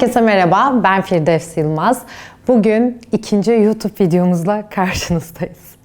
Herkese merhaba, ben Firdevs Yılmaz. Bugün ikinci YouTube videomuzla karşınızdayız.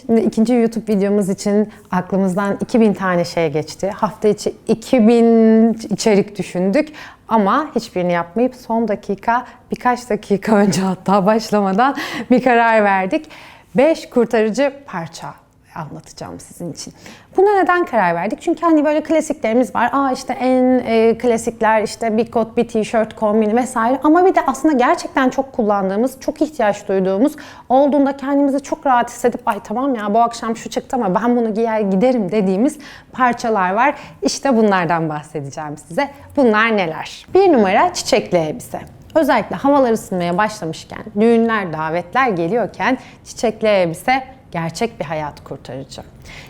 Şimdi ikinci YouTube videomuz için aklımızdan 2000 tane şey geçti. Hafta içi 2000 içerik düşündük ama hiçbirini yapmayıp son dakika, birkaç dakika önce hatta başlamadan bir karar verdik. 5 kurtarıcı parça anlatacağım sizin için. Buna neden karar verdik? Çünkü hani böyle klasiklerimiz var. Aa işte en e, klasikler işte bir kot, bir tişört kombini vesaire. Ama bir de aslında gerçekten çok kullandığımız, çok ihtiyaç duyduğumuz, olduğunda kendimizi çok rahat hissedip ay tamam ya bu akşam şu çıktı ama ben bunu giyer giderim dediğimiz parçalar var. İşte bunlardan bahsedeceğim size. Bunlar neler? Bir numara çiçekli elbise. Özellikle havalar ısınmaya başlamışken, düğünler, davetler geliyorken çiçekli elbise gerçek bir hayat kurtarıcı.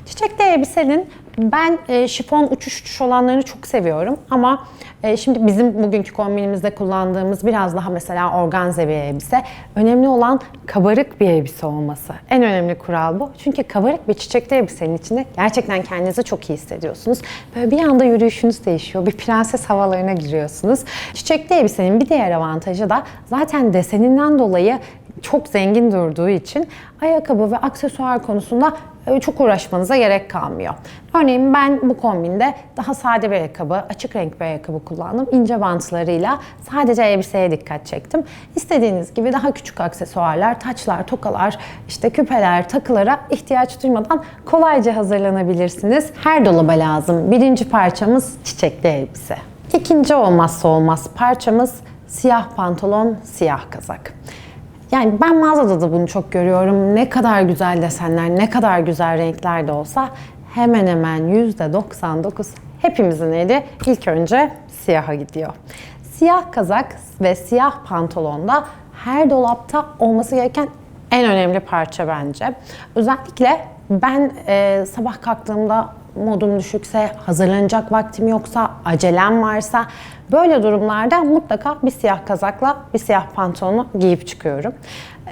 Çiçekli elbisenin ben e, şifon uçuş uçuş olanlarını çok seviyorum ama e, şimdi bizim bugünkü kombinimizde kullandığımız biraz daha mesela organze bir elbise. Önemli olan kabarık bir elbise olması. En önemli kural bu. Çünkü kabarık bir çiçekli elbisenin içinde gerçekten kendinizi çok iyi hissediyorsunuz. Böyle bir anda yürüyüşünüz değişiyor. Bir prenses havalarına giriyorsunuz. Çiçekli elbisenin bir diğer avantajı da zaten deseninden dolayı çok zengin durduğu için ayakkabı ve aksesuar konusunda e, çok uğraşmanıza gerek kalmıyor. Örneğin ben bu kombinde daha sade bir ayakkabı, açık renk bir ayakkabı kullandım. İnce bantlarıyla sadece elbiseye dikkat çektim. İstediğiniz gibi daha küçük aksesuarlar, taçlar, tokalar, işte küpeler, takılara ihtiyaç duymadan kolayca hazırlanabilirsiniz. Her dolaba lazım. Birinci parçamız çiçekli elbise. İkinci olmazsa olmaz parçamız siyah pantolon, siyah kazak. Yani ben mağazada da bunu çok görüyorum. Ne kadar güzel desenler, ne kadar güzel renkler de olsa hemen hemen %99 hepimizin eli ilk önce siyaha gidiyor. Siyah kazak ve siyah pantolonda her dolapta olması gereken en önemli parça bence. Özellikle ben e, sabah kalktığımda modum düşükse, hazırlanacak vaktim yoksa, acelem varsa böyle durumlarda mutlaka bir siyah kazakla bir siyah pantolonu giyip çıkıyorum.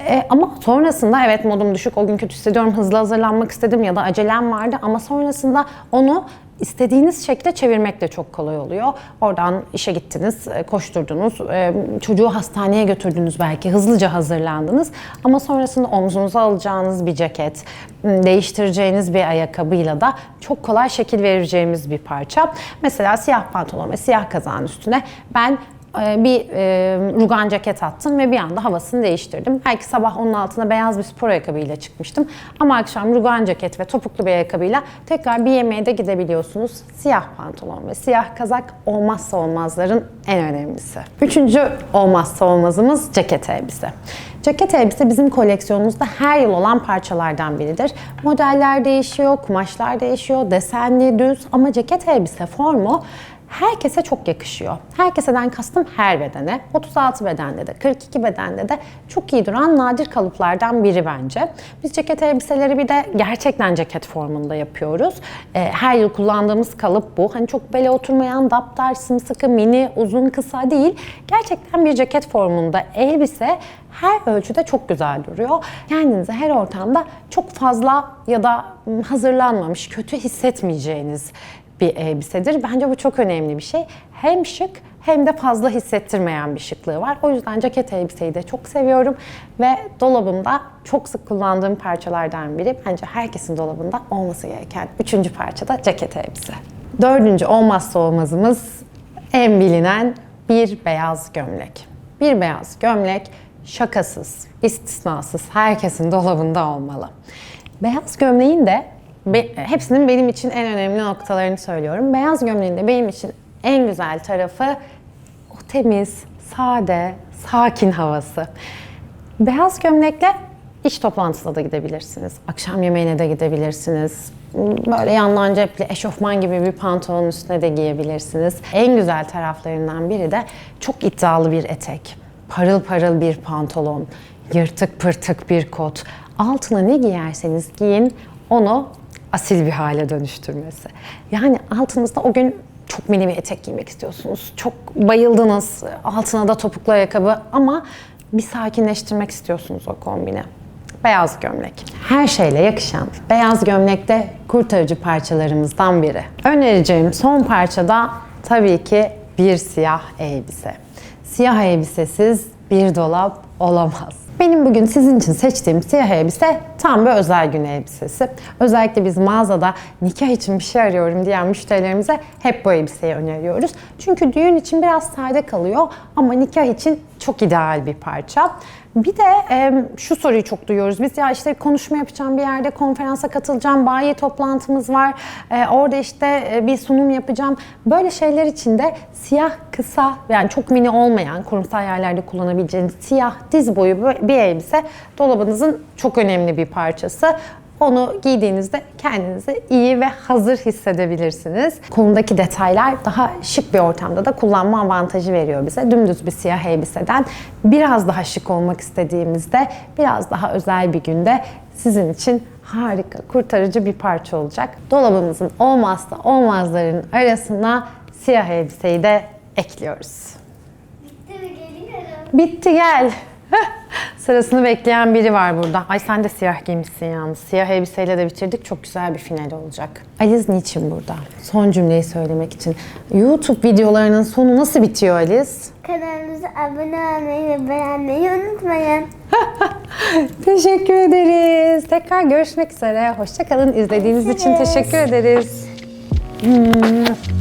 E, ama sonrasında evet modum düşük, o gün kötü hissediyorum, hızlı hazırlanmak istedim ya da acelem vardı ama sonrasında onu istediğiniz şekilde çevirmek de çok kolay oluyor. Oradan işe gittiniz, e, koşturdunuz, e, çocuğu hastaneye götürdünüz belki, hızlıca hazırlandınız. Ama sonrasında omzunuza alacağınız bir ceket, değiştireceğiniz bir ayakkabıyla da çok kolay şekil vereceğimiz bir parça. Mesela siyah pantolon ve siyah kazağın üstüne ben bir e, rugan ceket attım ve bir anda havasını değiştirdim. Belki sabah onun altına beyaz bir spor ayakkabıyla çıkmıştım. Ama akşam rugan ceket ve topuklu bir ayakkabıyla tekrar bir yemeğe de gidebiliyorsunuz. Siyah pantolon ve siyah kazak olmazsa olmazların en önemlisi. Üçüncü olmazsa olmazımız ceket elbise. Ceket elbise bizim koleksiyonumuzda her yıl olan parçalardan biridir. Modeller değişiyor, kumaşlar değişiyor, desenli, düz ama ceket elbise formu herkese çok yakışıyor. Herkeseden kastım her bedene. 36 bedende de, 42 bedende de çok iyi duran nadir kalıplardan biri bence. Biz ceket elbiseleri bir de gerçekten ceket formunda yapıyoruz. Ee, her yıl kullandığımız kalıp bu. Hani çok bele oturmayan, daptar, sımsıkı, mini, uzun, kısa değil. Gerçekten bir ceket formunda elbise her ölçüde çok güzel duruyor. Kendinizi her ortamda çok fazla ya da hazırlanmamış, kötü hissetmeyeceğiniz bir elbisedir. Bence bu çok önemli bir şey. Hem şık hem de fazla hissettirmeyen bir şıklığı var. O yüzden ceket elbiseyi de çok seviyorum ve dolabımda çok sık kullandığım parçalardan biri. Bence herkesin dolabında olması gereken üçüncü parça da ceket elbise. Dördüncü olmazsa olmazımız en bilinen bir beyaz gömlek. Bir beyaz gömlek şakasız, istisnasız herkesin dolabında olmalı. Beyaz gömleğin de Be, hepsinin benim için en önemli noktalarını söylüyorum. Beyaz gömleğin de benim için en güzel tarafı o temiz, sade, sakin havası. Beyaz gömlekle iş toplantısına da gidebilirsiniz. Akşam yemeğine de gidebilirsiniz. Böyle yandan cepli eşofman gibi bir pantolon üstüne de giyebilirsiniz. En güzel taraflarından biri de çok iddialı bir etek. Parıl parıl bir pantolon, yırtık pırtık bir kot. Altına ne giyerseniz giyin onu asil bir hale dönüştürmesi. Yani altınızda o gün çok mini bir etek giymek istiyorsunuz. Çok bayıldınız. Altına da topuklu ayakkabı ama bir sakinleştirmek istiyorsunuz o kombini. Beyaz gömlek. Her şeyle yakışan beyaz gömlek de kurtarıcı parçalarımızdan biri. Önereceğim son parça da tabii ki bir siyah elbise. Siyah elbisesiz bir dolap olamaz. Benim bugün sizin için seçtiğim siyah elbise tam bir özel gün elbisesi. Özellikle biz mağazada nikah için bir şey arıyorum diyen müşterilerimize hep bu elbiseyi öneriyoruz. Çünkü düğün için biraz sade kalıyor ama nikah için çok ideal bir parça. Bir de e, şu soruyu çok duyuyoruz. Biz ya işte konuşma yapacağım bir yerde, konferansa katılacağım, bayi toplantımız var. E, orada işte e, bir sunum yapacağım. Böyle şeyler için de siyah kısa yani çok mini olmayan kurumsal yerlerde kullanabileceğiniz siyah diz boyu bir- elbise dolabınızın çok önemli bir parçası. Onu giydiğinizde kendinizi iyi ve hazır hissedebilirsiniz. Kolundaki detaylar daha şık bir ortamda da kullanma avantajı veriyor bize. Dümdüz bir siyah elbiseden biraz daha şık olmak istediğimizde, biraz daha özel bir günde sizin için harika, kurtarıcı bir parça olacak. Dolabımızın olmazsa olmazlarının arasına siyah elbiseyi de ekliyoruz. Bitti mi geliyorum? Bitti gel. Sırasını bekleyen biri var burada. Ay sen de siyah giymişsin yalnız. Siyah elbiseyle de bitirdik. Çok güzel bir final olacak. Aliz niçin burada? Son cümleyi söylemek için. YouTube videolarının sonu nasıl bitiyor Aliz? Kanalımıza abone olmayı ve beğenmeyi unutmayın. Teşekkür ederiz. Tekrar görüşmek üzere. Hoşçakalın. İzlediğiniz için teşekkür ederiz. Hmm.